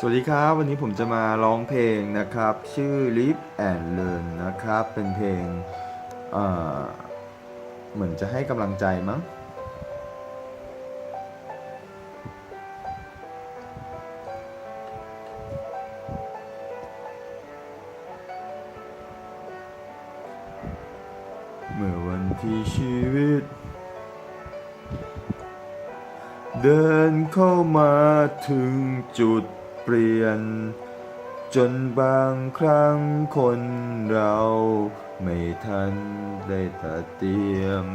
สวัสดีครับ วันนี้ผมจะมาร้องเพลงนะครับ ชื่อ Live and Learn นะครับ เป็นเพลงเเหมือนจะให้กำลังใจมั้ง เมื่อวันที่ชีวิต เดินเข้ามาถึงจุด ปลี่ยน จนบางครั้งคนเราไม่ทันได้ตัดเตรียม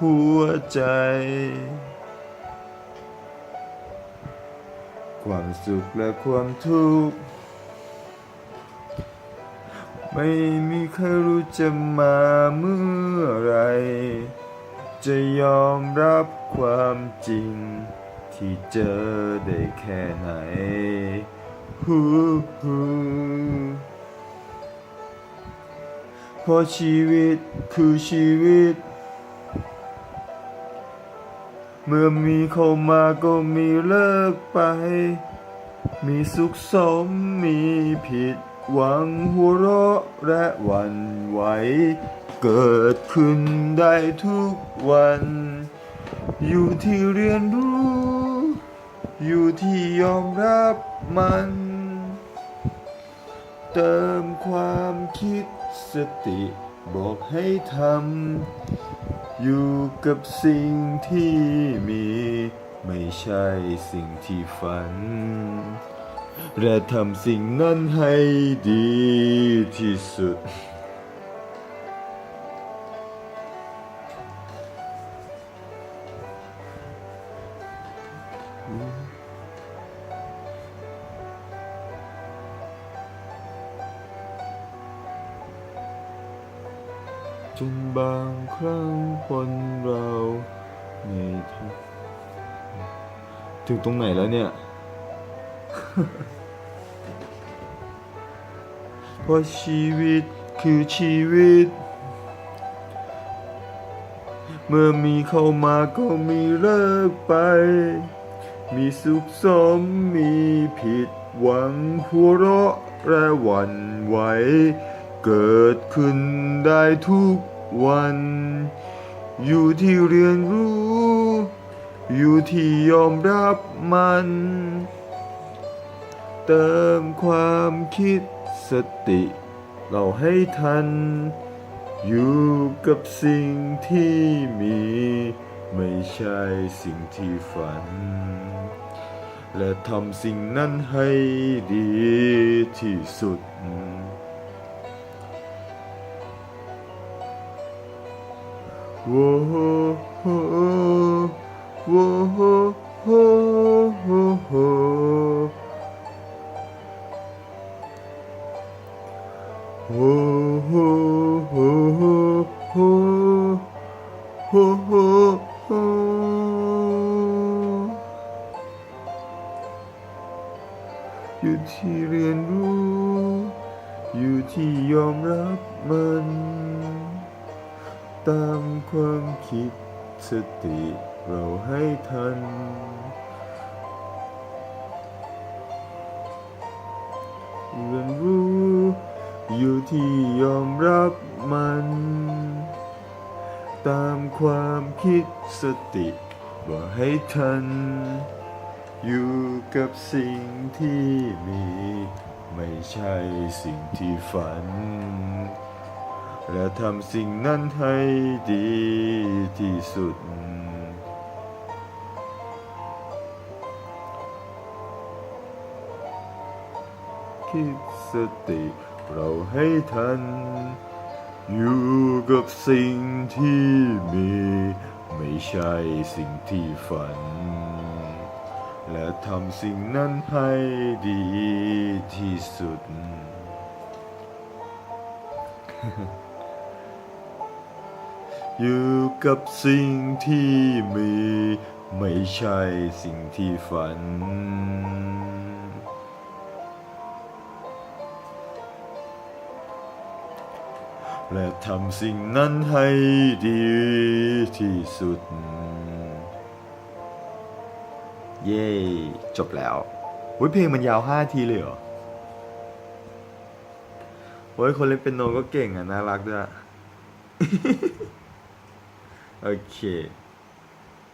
หัวใจ ความสุขและความทุกข์ไม่มีใครรู้จะมาเมื่อไร จะยอมรับความจริง ที่เจอได้แค่ไหนฮูฮูเพราะชีวิตคือชีวิต เมื่อมีเข้ามาก็มีเลิกไป มีสุขสมมีผิดหวังหัวเราะและหวันไหว เกิดขึ้นได้ทุกวัน อยู่ที่เรียนรู้ อยู่ที่ยอมรับมัน เติมความคิดสติบอกให้ทำ อยู่กับสิ่งที่มี ไม่ใช่สิ่งที่ฝัน และทำสิ่งนั้นให้ดีที่สุด จนบางครั้งคนเราไม่ทันถึงตรงไหนแล้วเนี่ย เพราะชีวิตคือชีวิต เมื่อมีเข้ามาก็มีเลิกไป มีสุขสมมีผิดหวังหัวเราะและหวั่นไหว เกิดขึ้นได้ทุกวัน อยู่ที่เรียนรู้ อยู่ที่ยอมรับมัน เติมความคิดสติ เราให้ทัน อยู่กับสิ่งที่มี ไม่ใช่สิ่งที่ฝัน และทำสิ่งนั้นให้ดีที่สุด อยู่ที่เรียนรู้ อยู่ที่ยอมรับมัน ตามความคิดสติเราให้ทัน เรียนรู้อยู่ที่ยอมรับมัน ตามความคิดสติว่าให้ทัน อยู่กับสิ่งที่มี ไม่ใช่สิ่งที่ฝัน และทำสิ่งนั้นให้ดีที่สุด คิดสติเราให้ทัน อยู่กับสิ่งที่มี ไม่ใช่สิ่งที่ฝัน และทำสิ่งนั้นให้ดีที่สุด อยู่กับสิ่งที่มี ไม่ใช่สิ่งที่ฝัน และทำสิ่งนั้นให้ดีที่สุด เย้จบแล้วโอ้ยเพลงมันยาวห้าทีเลยเหรอโอ้ยคนเล่นเป็นโนก็เก่งอะ น่ารักด้วย โอเค